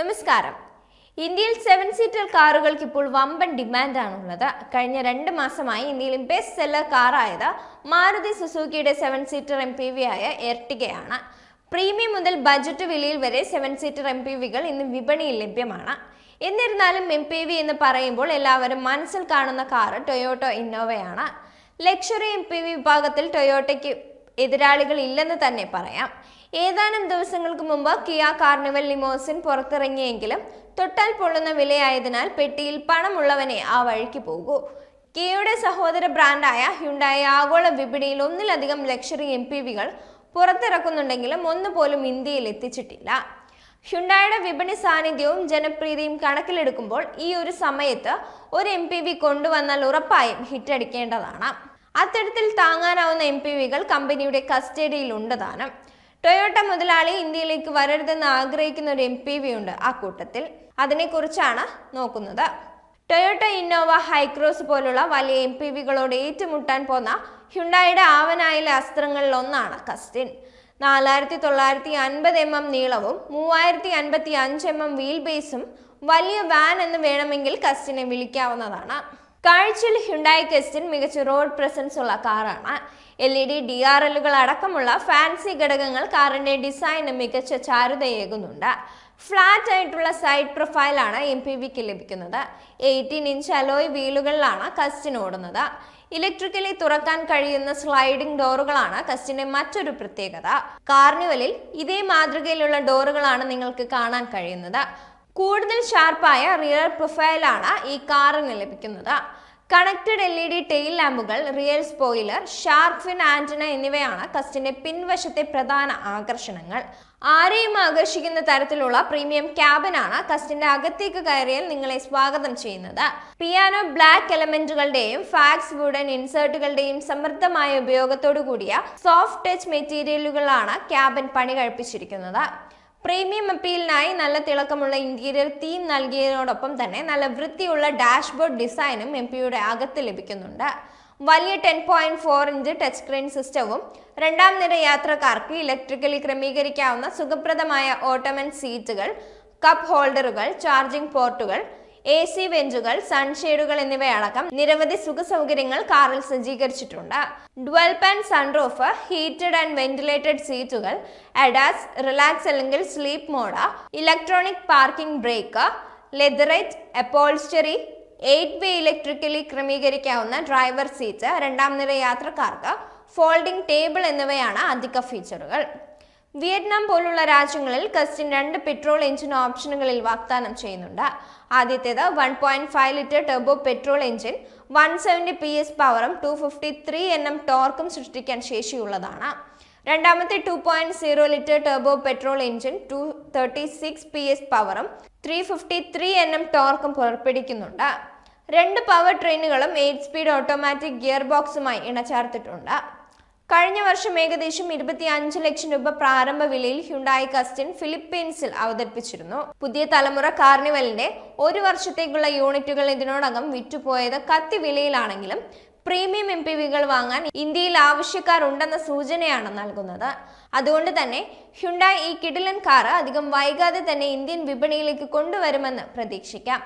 നമസ്കാരം. ഇന്ത്യയിൽ seven seater കാറുകൾക്ക് ഇപ്പോൾ വമ്പൻ ഡിമാൻഡാണുള്ളത്. കഴിഞ്ഞ രണ്ട് മാസമായി ഇന്ത്യയിൽ ബെസ്റ്റ് സെല്ലർ കാറായത് Maruti സുസുക്കിയുടെ seven seater M P V ആയ എർട്ടിഗയാണ്. പ്രീമിയം മുതൽ ബജറ്റ് വിലയിൽ വരെ സെവൻ സീറ്റർ എം പി വികൾ ഇന്ന് വിപണിയിൽ ലഭ്യമാണ്. എന്നിരുന്നാലും എം പി വി എന്ന് പറയുമ്പോൾ എല്ലാവരും മനസ്സിൽ കാണുന്ന കാറ് ടൊയോട്ടോ ഇന്നോവയാണ് ലക്ഷറി എം പി വി വിഭാഗത്തിൽ ടൊയോട്ടയ്ക്ക് എതിരാളികൾ ഇല്ലെന്ന് തന്നെ പറയാം. ഏതാനും ദിവസങ്ങൾക്ക് മുമ്പ് കിയ കാർണിവൽ ലിമോസിൻ പുറത്തിറങ്ങിയെങ്കിലും തൊട്ടാൽ പൊള്ളുന്ന വിലയായതിനാൽ പെട്ടിയിൽ പണമുള്ളവനെ ആ വഴിക്ക് പോകൂ. കിയയുടെ സഹോദര ബ്രാൻഡായ ഹ്യുണ്ടായ ആഗോള വിപണിയിൽ ഒന്നിലധികം ലക്ഷറി എം പി വികൾ പുറത്തിറക്കുന്നുണ്ടെങ്കിലും ഒന്നുപോലും ഇന്ത്യയിൽ എത്തിച്ചിട്ടില്ല. ഹ്യുണ്ടായുടെ വിപണി സാന്നിധ്യവും ജനപ്രീതിയും കണക്കിലെടുക്കുമ്പോൾ ഈ ഒരു സമയത്ത് ഒരു എം പി വി കൊണ്ടുവന്നാൽ ഉറപ്പായും ഹിറ്റടിക്കേണ്ടതാണ്. അത്തരത്തിൽ താങ്ങാനാവുന്ന എം പി വികൾ കമ്പനിയുടെ കസ്റ്റഡിയിൽ ഉണ്ടതാണ് ടൊയോട്ട മുതലാളി ഇന്ത്യയിലേക്ക് വരരുതെന്ന് ആഗ്രഹിക്കുന്ന ഒരു എം പി വി ഉണ്ട്. ആ കൂട്ടത്തിൽ അതിനെക്കുറിച്ചാണ് നോക്കുന്നത്. ടൊയോട്ട ഇന്നോവ ഹൈക്രോസ് പോലുള്ള വലിയ എം പി വികളോട് ഏറ്റുമുട്ടാൻ പോന്ന ഹ്യുണ്ടായുടെ ആവനായിലെ അസ്ത്രങ്ങളിൽ ഒന്നാണ് കസ്റ്റിൻ. നാലായിരത്തി തൊള്ളായിരത്തി അൻപത് എം എം നീളവും മൂവായിരത്തി അൻപത്തി അഞ്ച് എം എം വീൽ ബേസും വലിയ വാൻ എന്ന് വേണമെങ്കിൽ കസ്റ്റിനെ വിളിക്കാവുന്നതാണ്. കാഴ്ചയിൽ ഹ്യുണ്ടായി കെസ്റ്റിൻ മികച്ച റോഡ് പ്രസൻസ് ഉള്ള കാറാണ്. L E D D R എല്ലുകൾ അടക്കമുള്ള ഫാൻസി ഘടകങ്ങൾ കാറിന്റെ ഡിസൈന് മികച്ച ചാരുതയേകുന്നുണ്ട്. ഫ്ലാറ്റ് ആയിട്ടുള്ള സൈഡ് പ്രൊഫൈലാണ് എം പി വിക്ക് ലഭിക്കുന്നത്. എയ്റ്റീൻ ഇഞ്ച് അലോയ് വീലുകളിലാണ് കസ്റ്റിൻ ഓടുന്നത്. ഇലക്ട്രിക്കലി തുറക്കാൻ കഴിയുന്ന സ്ലൈഡിംഗ് ഡോറുകളാണ് കസ്റ്റിന്റെ മറ്റൊരു പ്രത്യേകത. കാർണിവലിൽ ഇതേ മാതൃകയിലുള്ള ഡോറുകളാണ് നിങ്ങൾക്ക് കാണാൻ കഴിയുന്നത്. കൂടുതൽ ഷാർപ്പായ റിയർ പ്രൊഫൈലാണ് ഈ കാറിന് ലഭിക്കുന്നത്. Connected L E D tail ലാമ്പുകൾ rear spoiler shark fin antenna എന്നിവയാണ് കസ്റ്റിന്റെ പിൻവശത്തെ പ്രധാന ആകർഷണങ്ങൾ. ആരെയും ആകർഷിക്കുന്ന തരത്തിലുള്ള പ്രീമിയം ക്യാബിനാണ് കസ്റ്റിന്റെ അകത്തേക്ക് കയറിയാൽ നിങ്ങളെ സ്വാഗതം ചെയ്യുന്നത്. പിയാനോ ബ്ലാക്ക് എലമെന്റുകളുടെയും ഫാക്സ് വുഡൻ ഇൻസേർട്ടുകളുടെയും സമൃദ്ധമായ ഉപയോഗത്തോടു കൂടിയ സോഫ്റ്റ് ടച്ച് മെറ്റീരിയലുകളാണ് ക്യാബിൻ പണി കഴിപ്പിച്ചിരിക്കുന്നത് പ്രീമിയം അപ്പീലിനായി നല്ല തിളക്കമുള്ള ഇന്റീരിയർ തീം നൽകിയതിനോടൊപ്പം തന്നെ നല്ല വൃത്തിയുള്ള ഡാഷ്ബോർഡ് ഡിസൈനും എം പിയുടെ അകത്ത് ലഭിക്കുന്നുണ്ട്. വലിയ ten point four inch touch screen സിസ്റ്റവും രണ്ടാം നിര യാത്രക്കാർക്ക് ഇലക്ട്രിക്കലി ക്രമീകരിക്കാവുന്ന സുഖപ്രദമായ ഓട്ടോമൻ സീറ്റുകൾ കപ്പ് ഹോൾഡറുകൾ ചാർജിംഗ് പോർട്ടുകൾ എ സി വെഞ്ചുകൾ സൺഷെയ്ഡുകൾ എന്നിവയടക്കം നിരവധി സുഖ സൗകര്യങ്ങൾ കാറിൽ സജ്ജീകരിച്ചിട്ടുണ്ട്. Dual and sunroof heated and ventilated സീറ്റുകൾ അഡാസ് റിലാക്സ് അല്ലെങ്കിൽ sleep mode electronic parking brake leatherette upholstery eight way electrically ക്രമീകരിക്കാവുന്ന driver seat രണ്ടാം നിര യാത്രക്കാർക്ക് ഫോൾഡിംഗ് ടേബിൾ എന്നിവയാണ് അധിക ഫീച്ചറുകൾ വിയറ്റ്നാം പോലുള്ള രാജ്യങ്ങളിൽ കസ്റ്റിൻ രണ്ട് പെട്രോൾ എഞ്ചിൻ ഓപ്ഷനുകളിൽ വാഗ്ദാനം ചെയ്യുന്നുണ്ട്. ആദ്യത്തേത് one point five litre turbo petrol engine one seventy P S പവറും two fifty three N M ടോർക്കും സൃഷ്ടിക്കാൻ ശേഷിയുള്ളതാണ്. രണ്ടാമത്തെ two point zero litre turbo petrol engine two thirty six P S പവറും three fifty three N M ടോർക്കും പുറപ്പെടുവിക്കുന്നുണ്ട്. രണ്ട് power ട്രെയിനുകളും eight speed automatic gear ബോക്സുമായി ഇണചേർത്തിട്ടുണ്ട്. കഴിഞ്ഞ വർഷം ഏകദേശം ഇരുപത്തി അഞ്ച് ലക്ഷം രൂപ പ്രാരംഭ വിലയിൽ ഹ്യുണ്ടായി കസ്റ്റിൻ ഫിലിപ്പീൻസിൽ അവതരിപ്പിച്ചിരുന്നു. പുതിയ തലമുറ കാർണിവലിന്റെ ഒരു വർഷത്തേക്കുള്ള യൂണിറ്റുകൾ ഇതിനോടകം വിറ്റുപോയത് കത്തി വിലയിലാണെങ്കിലും പ്രീമിയം എം പി വികൾ വാങ്ങാൻ ഇന്ത്യയിൽ ആവശ്യക്കാരുണ്ടെന്ന സൂചനയാണ് നൽകുന്നത്. അതുകൊണ്ട് തന്നെ ഹ്യുണ്ടായി ഈ കിടിലൻ കാർ അധികം വൈകാതെ തന്നെ ഇന്ത്യൻ വിപണിയിലേക്ക് കൊണ്ടുവരുമെന്ന് പ്രതീക്ഷിക്കാം.